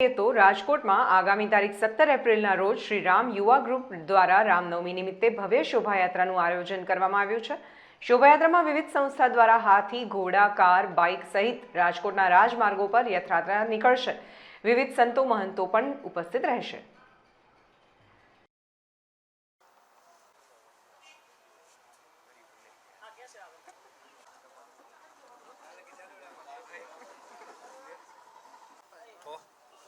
તો રાજકોટમાં આગામી તારીખ સત્તર એપ્રિલના રોજ શ્રી રામ યુવા ગ્રુપ દ્વારા રામનવમી નિમિત્તે ભવ્ય શોભાયાત્રાનું આયોજન કરવામાં આવ્યું છે. શોભાયાત્રામાં વિવિધ સંસ્થા દ્વારા હાથી, ઘોડા, કાર, બાઇક સહિત રાજકોટના રાજમાર્ગો પર યાત્રાત્રા નીકળશે. વિવિધ સંતો, મહંતો પણ ઉપસ્થિત રહેશે તો છે ને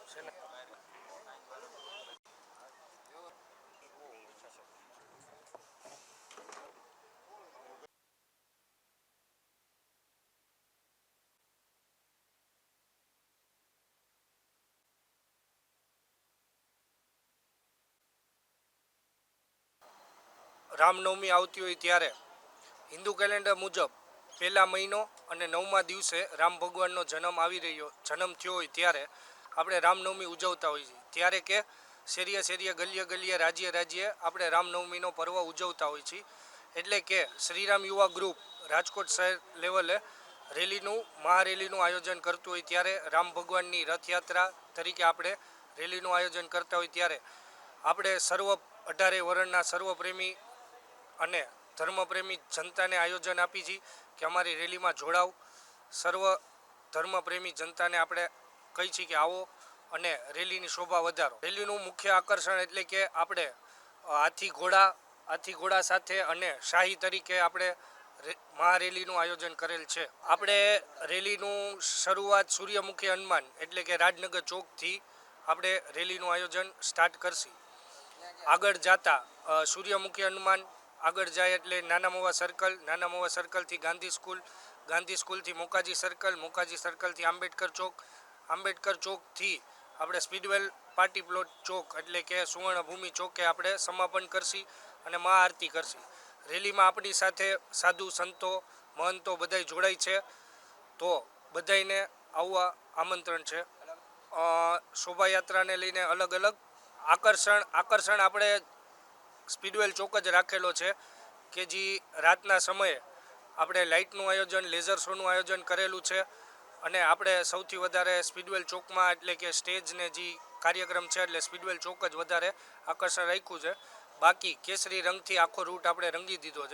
રામનવમી આવતી હોય ત્યારે હિન્દુ કેલેન્ડર મુજબ પહેલા મહિનો અને નવમા દિવસે રામ ભગવાનનો જન્મ આવી રહ્યો, જન્મ થયો હોય ત્યારે આપણે રામનવમી ઉજવતા હોઈએ છીએ ત્યારે કે શેરીએ શેરીએ, ગલીએ ગલીએ, રાજ્ય રાજ્યે આપણે રામનવમીનો પર્વ ઉજવતા હોઈએ છીએ એટલે કે શ્રીરામ યુવા ગ્રુપ રાજકોટ શહેર લેવલે રેલીનું, મહારેલીનું આયોજન કરતું હોય ત્યારે રામ ભગવાનની રથયાત્રા તરીકે આપણે રેલીનું આયોજન કરતા હોય ત્યારે આપણે સર્વ અઢારે વર્ણના સર્વપ્રેમી અને ધર્મપ્રેમી જનતાને આયોજન આપી છીએ કે અમારી રેલીમાં જોડાવ. સર્વ ધર્મપ્રેમી જનતાને આપણે કહી છીએ કે આવો અને રેલીની શોભા વધારો. રેલીનું મુખ્ય આકર્ષણ એટલે કે આપણે હાથી ઘોડા હાથી ઘોડા સાથે અને શાહી તરીકે આપણે મહારેલીનું આયોજન કરેલ છે. આપણે રેલીનું શરૂઆત સૂર્યમુખી હનુમાન એટલે કે રાજનગર ચોકથી આપણે રેલીનું આયોજન સ્ટાર્ટ કરશી. આગળ જતા સૂર્યમુખી હનુમાન, આગળ જાય એટલે નાના મોવા સર્કલ નાના મોવા સર્કલથી ગાંધી સ્કૂલ ગાંધી સ્કૂલથી મોકાજી સર્કલ મોકાજી સર્કલથી આંબેડકર ચોક આંબેડકર ચોકથી આપણે સ્પીડવેલ પાર્ટી પ્લોટ ચોક એટલે કે સુવર્ણભૂમિ ચોકે આપણે સમાપન કરશી અને મહાઆરતી કરશી. રેલીમાં આપણી સાથે સાધુ, સંતો, મહંતો બધાય જોડાય છે. તો બધાયને આવવા આમંત્રણ છે. શોભાયાત્રાને લઈને અલગ અલગ આકર્ષણ આકર્ષણ આપણે સ્પીડવેલ ચોક જ રાખેલો છે કે જે રાતના સમયે આપણે લાઇટનું આયોજન, લેઝર શોનું આયોજન કરેલું છે. અને આપણે સૌથી વધારે સ્પીડવેલ ચોકમાં એટલે કે સ્ટેજને જે કાર્યક્રમ છે એટલે સ્પીડવેલ ચોક જ વધારે આકર્ષણ રાખ્યું છે. બાકી કેસરી રંગથી આખો રૂટ આપણે રંગી દીધો છે.